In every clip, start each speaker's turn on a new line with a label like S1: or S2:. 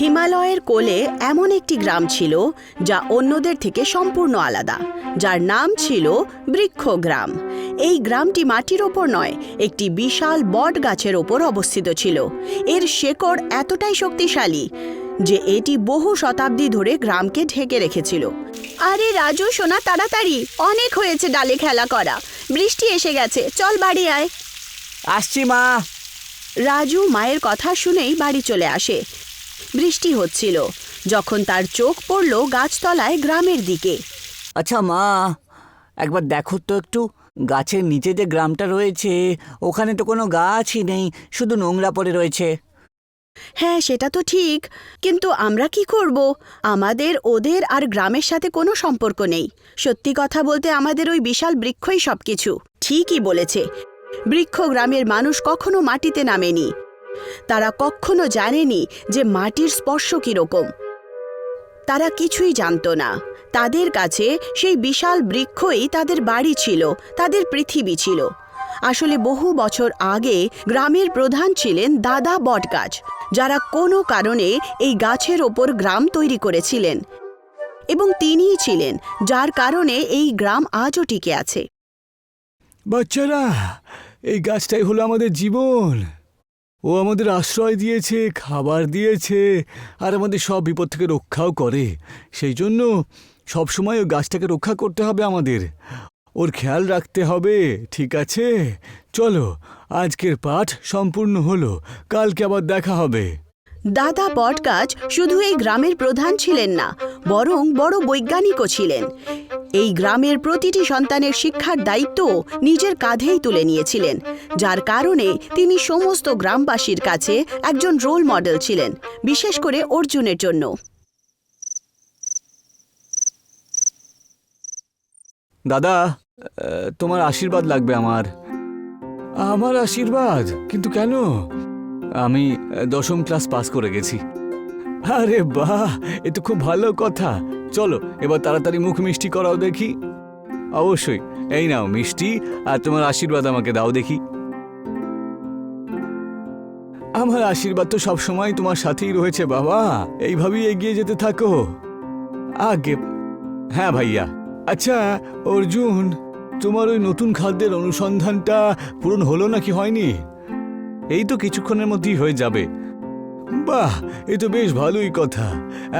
S1: হিমালয়ের কোলে এমন একটি গ্রাম ছিল যা অন্যদের থেকে সম্পূর্ণ আলাদা যার নাম ছিল বৃক্ষ গ্রাম এই গ্রামটি মাটির ওপর নয় একটি বিশাল বট গাছের ওপর অবস্থিত ছিল। এর শেকড় এতটাই শক্তিশালী যে এটি বহু শতাব্দী ধরে গ্রামকে ঢেকে রেখেছিল। আরে রাজু সোনা তাড়াতাড়ি! অনেক হয়েছে ডালে খেলা করা। বৃষ্টি এসে গেছে। চল বাড়ি আয়।
S2: আসছি মা।
S1: রাজু মায়ের কথা শুনেই বাড়ি চলে আসে। বৃষ্টি হচ্ছিল। যখন তার চোখ পড়ল গাছতলায় গ্রামের দিকে।
S2: আচ্ছা মা একবার দেখো তো একটু। গাছের নিচে যে গ্রামটা রয়েছে ওখানে তো কোনো গাছই নেই শুধু নোংরা পড়ে রয়েছে।
S1: হ্যাঁ সেটা তো ঠিক। কিন্তু আমরা কি করব? আমাদের ওদের আর গ্রামের সাথে কোনো সম্পর্ক নেই। সত্যি কথা বলতে আমাদের ওই বিশাল বৃক্ষই সবকিছু। ঠিকই বলেছে। বৃক্ষ গ্রামের মানুষ কখনো মাটিতে নামেনি। তারা কখনো জানেনি যে মাটির স্পর্শ কীরকম। তারা কিছুই জানতো না। তাদের কাছে সেই বিশাল বৃক্ষই তাদের বাড়ি ছিল, তাদের পৃথিবী ছিল। আসলে বহু বছর আগে গ্রামের প্রধান ছিলেন দাদা বটগাছ, যারা কোনো কারণে এই গাছের ওপর গ্রাম তৈরি করেছিলেন। এবং তিনিই ছিলেন, যার কারণে এই গ্রাম আজও টিকে আছে।
S3: বাচ্চারা, এই গাছটাই হলো আমাদের জীবন। ও আমাদের আশ্রয় দিয়েছে, খাবার দিয়েছে, আর আমাদের সব বিপদ থেকে রক্ষাও করে। সেই জন্য সবসময় ও গাছটাকে রক্ষা করতে হবে আমাদের। ওর খেয়াল রাখতে হবে, ঠিক আছে? চলো, আজকের পাঠ সম্পূর্ণ হলো। কালকে আবার দেখা হবে।
S1: দাদা বটগাছ শুধু এই গ্রামের প্রধান ছিলেন না বরং বড় বৈজ্ঞানিকও ছিলেন। এই গ্রামের প্রতিটি সন্তানের শিক্ষার দায়িত্ব নিজের কাঁধেই তুলে নিয়েছিলেন যার কারণে তিনি সমস্ত গ্রামবাসীর কাছে একজন রোল মডেল ছিলেন বিশেষ করে অর্জুনের জন্য।
S3: দাদা তোমার আশীর্বাদ লাগবে আমার। আমার আশীর্বাদ? কিন্তু কেন? আমি দশম ক্লাস পাস করে গেছি। আরে বাহ, এ তো খুব ভালো কথা। চলো, এবার তাড়াতাড়ি মুখ মিষ্টি করাও দেখি। অবশ্যই, এই নাও মিষ্টি, আর তোমার আশীর্বাদ আমাকে দাও দেখি। আমার আশীর্বাদ তো সবসময় তোমার সাথেই রয়েছে বাবা। এইভাবেই এগিয়ে যেতে থাকো। আগে হ্যাঁ ভাইয়া। আচ্ছা অর্জুন, তোমার ওই নতুন খাদ্যের অনুসন্ধানটা পূরণ হলো নাকি হয়নি? এই তো কিছুক্ষণের মধ্যেই হয়ে যাবে। বাহ, এ তো বেশ ভালোই কথা।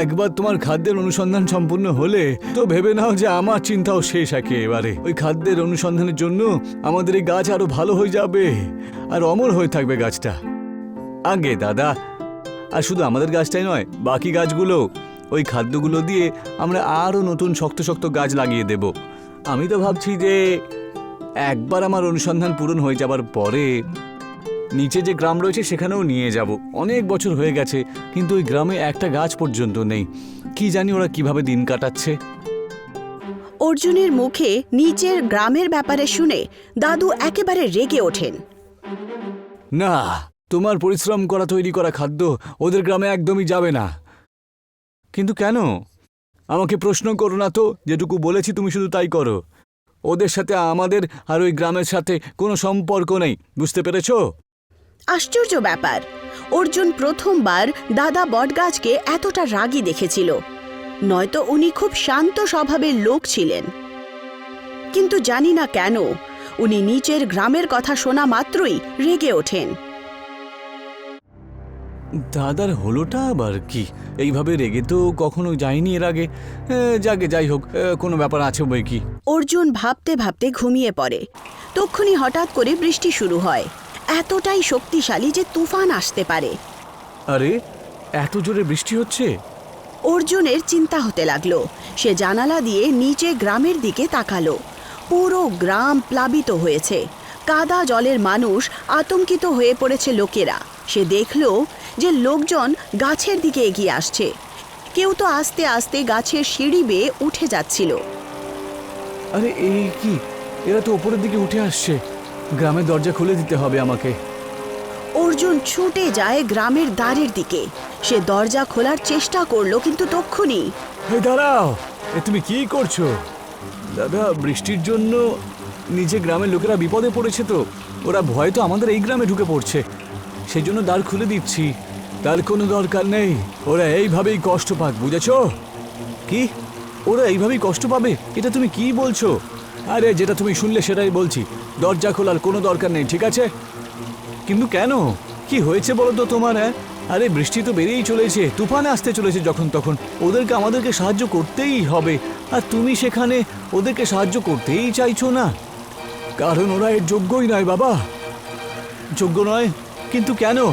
S3: একবার তোমার খাদ্যের অনুসন্ধান সম্পূর্ণ হলে তো ভেবে নাও যে আমার চিন্তাও শেষ একেবারে। ওই খাদ্যের অনুসন্ধানের জন্য আমাদের এই গাছ আরও ভালো হয়ে যাবে। আর অমর হয়ে থাকবে গাছটা। আগে দাদা, আর শুধু আমাদের গাছটাই নয়, বাকি গাছগুলো, ওই খাদ্যগুলো দিয়ে আমরা আরও নতুন শক্ত শক্ত গাছ লাগিয়ে দেব। আমি তো ভাবছি যে একবার আমার অনুসন্ধান পূরণ হয়ে যাবার পরে নিচে যে গ্রাম রয়েছে সেখানেও নিয়ে যাব। অনেক বছর হয়ে গেছে কিন্তু ওই গ্রামে একটা গাছ পর্যন্ত নেই। কি জানি ওরা কীভাবে দিন কাটাচ্ছে।
S1: অর্জুনের মুখে নিচের গ্রামের ব্যাপারে শুনে দাদু একেবারে রেগে ওঠেন।
S3: না তোমার পরিশ্রম করা তৈরি করা খাদ্য ওদের গ্রামে একদমই যাবে না। কিন্তু কেন? আমাকে প্রশ্ন করো না তো যেটুকু বলেছি তুমি শুধু তাই করো। ওদের সাথে আমাদের আর ওই গ্রামের সাথে কোনো সম্পর্ক নেই বুঝতে পেরেছ?
S1: আশ্চর্য ব্যাপার। অর্জুন প্রথমবার দাদা বটগাছকে এতটা রাগী দেখেছিল। নয়তো উনি খুব শান্ত স্বভাবের লোক ছিলেন। কিন্তু জানি না কেন উনি নিচের গ্রামের কথা শোনা মাত্রই রেগে ওঠেন।
S3: দাদার হলোটা আবার কি? এইভাবে রেগে তো কখনো যায়নি এর আগে। যাকে যাই হোক কোনো ব্যাপার আছে বই কি?
S1: অর্জুন ভাবতে ভাবতে ঘুমিয়ে পড়ে। তক্ষুনি হঠাৎ করে বৃষ্টি শুরু হয়। এতটাই শক্তিশালী যে তুফান আসতে পারে।
S3: আরে এত জোরে বৃষ্টি হচ্ছে?
S1: অর্জুনের চিন্তা হতে লাগল। সে জানালা দিয়ে নিচে গ্রামের দিকে তাকালো। পুরো গ্রাম প্লাবিত হয়েছে। কাদা জলের মানুষ আতঙ্কিত হয়ে পড়েছে লোকেরা। সে দেখল যে লোকজন গাছের দিকে এগিয়ে আসছে। কেউ তো আস্তে আস্তে গাছের সিঁড়ি বেয়ে উঠে যাচ্ছিল।
S3: আরে এই কি? এরা তো উপরের দিকে উঠে আসছে। গ্রামের দরজা খুলে দিতে হবে আমাকে।
S1: অর্জুন ছুটে যায় গ্রামের দ্বারের দিকে। সে দরজা খোলার চেষ্টা করল কিন্তু তক্ষুনি।
S3: হে দাঁড়াও এ তুমি কি করছ? দাদা বৃষ্টির জন্য নিচে গ্রামের লোকেরা বিপদে পড়েছে তো। ওরা ভয় তো আমাদের এই গ্রামে ঢুকে পড়ছে। সেই জন্য দ্বার খুলে দিচ্ছি। তার কোনো দরকার নেই। ওরা এইভাবেই কষ্ট পাক বুঝেছ? কি? ওরা এইভাবেই কষ্ট পাবে? এটা তুমি কি বলছো? আরে, যেটা তুমি শুনলে সেটাই বলছি। দরজা খোলার কোনো দরকার নেই, ঠিক আছে? কিন্তু কেন? কি হয়েছে বলো তো তোমার হ্যাঁ? আরে, বৃষ্টি তো বেরিয়েই চলেছে, তুফানে আসতে চলেছে যখন তখন। ওদেরকে আমাদেরকে সাহায্য করতেই হবে। আর তুমি সেখানে ওদেরকে সাহায্য করতেই চাইছো না? কারণ ওরা এর যোগ্যই নয়, বাবা। যোগ্য নয়, কিন্তু কেন?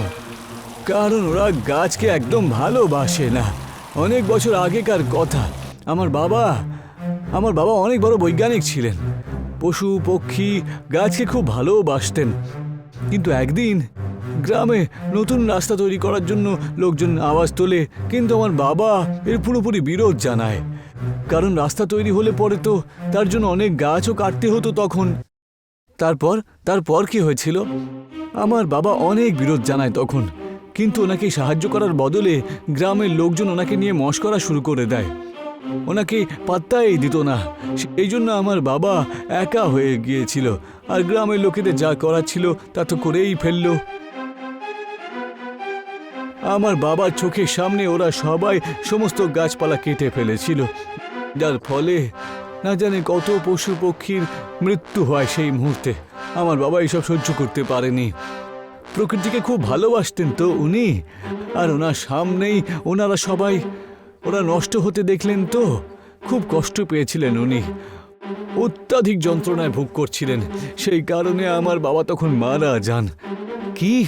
S3: কারণ ওরা গাছকে একদম ভালোবাসে না। অনেক বছর আগেকার কথা। আমার বাবা আমার বাবা অনেক বড় বৈজ্ঞানিক ছিলেন। পশু, পক্ষী, গাছকে খুব ভালোবাসতেন। কিন্তু একদিন গ্রামে নতুন রাস্তা তৈরি করার জন্য লোকজন আওয়াজ তোলে, কিন্তু আমার বাবা এর পুরোপুরি বিরোধ জানায়। কারণ রাস্তা তৈরি হলে পরে তো তার জন্য অনেক গাছও কাটতে হতো তখন। তারপর তারপর কি হয়েছিল? আমার বাবা অনেক বিরোধ জানায় তখন। কিন্তু ওনাকে সাহায্য করার বদলে গ্রামের লোকজন ওনাকে নিয়ে মস্করা শুরু করে দেয়। ওনাকে পাত্তাই দিত না। এই জন্য আমার বাবা একা হয়ে গিয়েছিল। আর গ্রামের লোকেদের যা করার ছিল তা তো করেই ফেলল। আমার বাবার চোখের সামনে ওরা সবাই সমস্ত গাছপালা কেটে ফেলেছিল। যার ফলে না জানে কত পশু পক্ষীর মৃত্যু হয় সেই মুহূর্তে। আমার বাবা এসব সহ্য করতে পারেনি। প্রকৃতিকে খুব ভালোবাসতেন তো উনি। আর ওনার সামনেই ওনারা সবাই ওরা নষ্ট হতে দেখলেন তো। খুব কষ্ট পেয়েছিলেন উনি। অত্যাধিক যন্ত্রণায় ভোগ করছিলেন। সেই কারণে আমার বাবা তখন মারা যান। কি?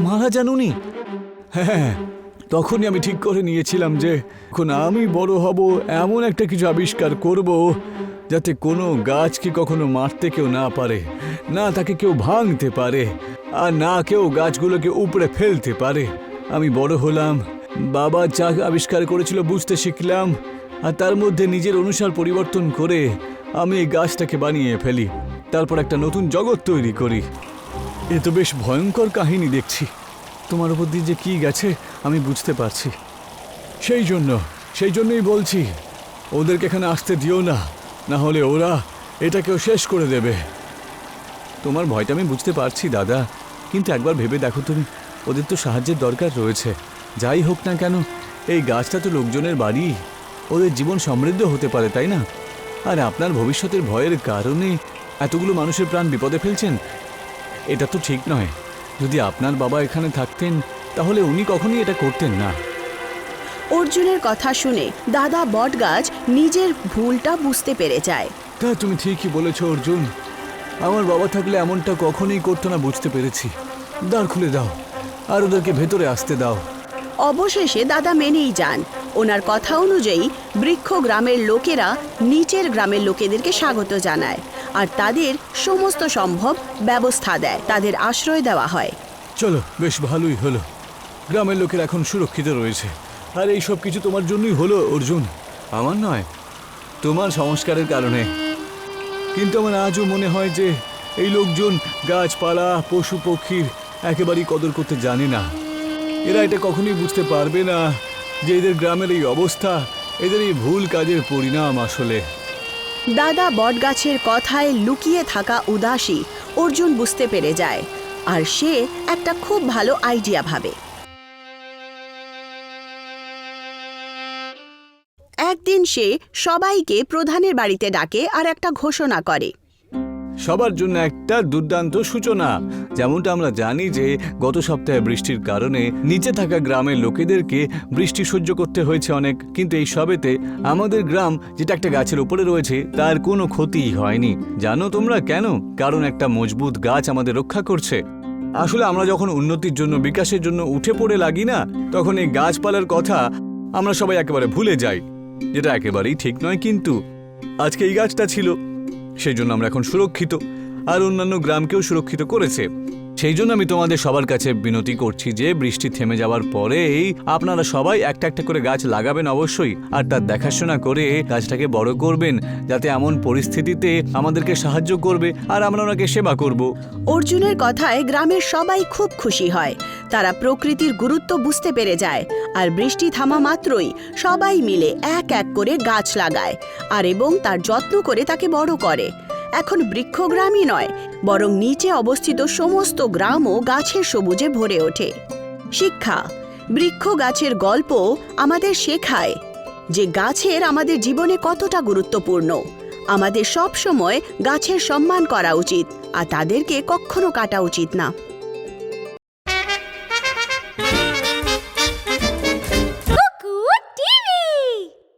S3: মারা যান উনি? হ্যাঁ তখনই আমি ঠিক করে নিয়েছিলাম যে, এখন আমি বড় হব, এমন একটা কিছু আবিষ্কার করব, যাতে কোনো গাছকে কখনো মারতে কেউ না পারে, না তাকে কেউ ভাঙতে পারে, আর না কেউ গাছগুলোকে উপড়ে ফেলতে পারে। আমি বড় হলাম। বাবা যা আবিষ্কার করেছিল বুঝতে শিখলাম, আর তার মধ্যে নিজের অনুসার পরিবর্তন করে আমি এই গাছটাকে বানিয়ে ফেলি, তারপর একটা নতুন জগৎ তৈরি করি। এ তো বেশ ভয়ঙ্কর কাহিনী দেখছি। তোমার উপর দিয়ে যে কি গেছে, আমি বুঝতে পারছি। সেই জন্য, সেই জন্যই বলছি, ওদেরকে এখানে আসতে দিও না না হলে ওরা এটাকেও শেষ করে দেবে। তোমার ভয়টা আমি বুঝতে পারছি, দাদা, কিন্তু একবার ভেবে দেখো তুমি, ওদের তো সাহায্যের দরকার রয়েছে। যাই হোক না কেন এই গাছটা তো লোকজনের বাড়ি। ওদের জীবন সমৃদ্ধ হতে পারে তাই না? আর আপনার ভবিষ্যতের ভয়ের কারণে এতগুলো মানুষের প্রাণ বিপদে ফেলছেন? এটা তো ঠিক নয়। যদি আপনার বাবা এখানে থাকতেন তাহলে উনি কখনোই এটা করতেন না।
S1: অর্জুনের কথা শুনে দাদা বটগাছ নিজের ভুলটা বুঝতে পেরে যায়।
S3: তা তুমি ঠিকই বলেছ অর্জুন। আমার বাবা থাকলে এমনটা কখনোই করতো না বুঝতে পেরেছি। দ্বার খুলে দাও আর ওদেরকে ভেতরে আসতে দাও।
S1: অবশেষে দাদা মেনেই যান। ওনার কথা অনুযায়ী বৃক্ষ গ্রামের লোকেরা নিচের গ্রামের লোকেদেরকে স্বাগত জানায় আর তাদের সমস্ত সম্ভব ব্যবস্থা দেয়, তাদের আশ্রয় দেওয়া হয়।
S3: চলো, বেশ ভালোই হলো। গ্রামের লোকের এখন সুরক্ষিত রয়েছে। আর এই সব কিছু তোমার জন্যই হলো, অর্জুন। আমার নয়, তোমার সংস্কারের কারণে। কিন্তু আমার আজও মনে হয় যে এই লোকজন গাছপালা পশু পক্ষীর একেবারেই কদর করতে জানে না। এরা এটা কখনোই বুঝতে পারবে না যে এদের গ্রামের এই অবস্থা, এদের এই ভুল কাজের পরিণাম আসলে।
S1: দাদা বটগাছের কথায় লুকিয়ে থাকা উদাসী অর্জুন বুঝতে পেরে যায়, আর সে একটা খুব ভালো আইডিয়া ভাবে। একদিন সে সবাইকে প্রধানের বাড়িতে ডাকে আর একটা ঘোষণা করে।
S3: সবার জন্য একটা দুর্দান্ত সূচনা। যেমনটা আমরা জানি যে, গত সপ্তাহে বৃষ্টির কারণে নিচে থাকা গ্রামের লোকেদেরকে বৃষ্টি সহ্য করতে হয়েছে অনেক। কিন্তু এই সবেতে আমাদের গ্রাম, যেটা একটা গাছের উপরে রয়েছে, তার কোনো ক্ষতিই হয়নি। জানো তোমরা কেন? কারণ একটা মজবুত গাছ আমাদের রক্ষা করছে। আসলে আমরা যখন উন্নতির জন্য, বিকাশের জন্য উঠে পড়ে লাগি না, তখন এই গাছপালার কথা আমরা সবাই একেবারে ভুলে যাই। যেটা একেবারেই ঠিক নয় কিন্তু। আজকে এই গাছটা ছিল। সেই জন্য আমরা এখন সুরক্ষিত। আর অন্যান্য গ্রামকেও সুরক্ষিত করেছে। সেই জন্য আমি তোমাদের সবার কাছে বিনতি করছি যে বৃষ্টি থেমে যাওয়ার পরেই আপনারা সবাই একটা একটা করে গাছ লাগাবেন অবশ্যই, আর তার দেখাশোনা করে গাছটাকে বড় করবেন, যাতে এমন পরিস্থিতিতে আমাদেরকে সাহায্য করবে, আর আমরা ওনাকে সেবা করব।
S1: অর্জুনের কথায় গ্রামের সবাই খুব খুশি হয়। তারা প্রকৃতির গুরুত্ব বুঝতে পেরে যায়, আর বৃষ্টি থামা মাত্রই সবাই মিলে এক এক করে গাছ লাগায়, আর এবং তার যত্ন করে তাকে বড় করে। এখন বৃক্ষগ্রামই নয়, বরং নিচে অবস্থিত সমস্ত গ্রামও গাছের সবুজে ভরে ওঠে। শিক্ষা, বৃক্ষ গাছের গল্প আমাদের শেখায় যে গাছের আমাদের জীবনে কতটা গুরুত্বপূর্ণ। আমাদের সব সময় গাছের সম্মান করা উচিত, আর তাদেরকে কখনো কাটা উচিত না।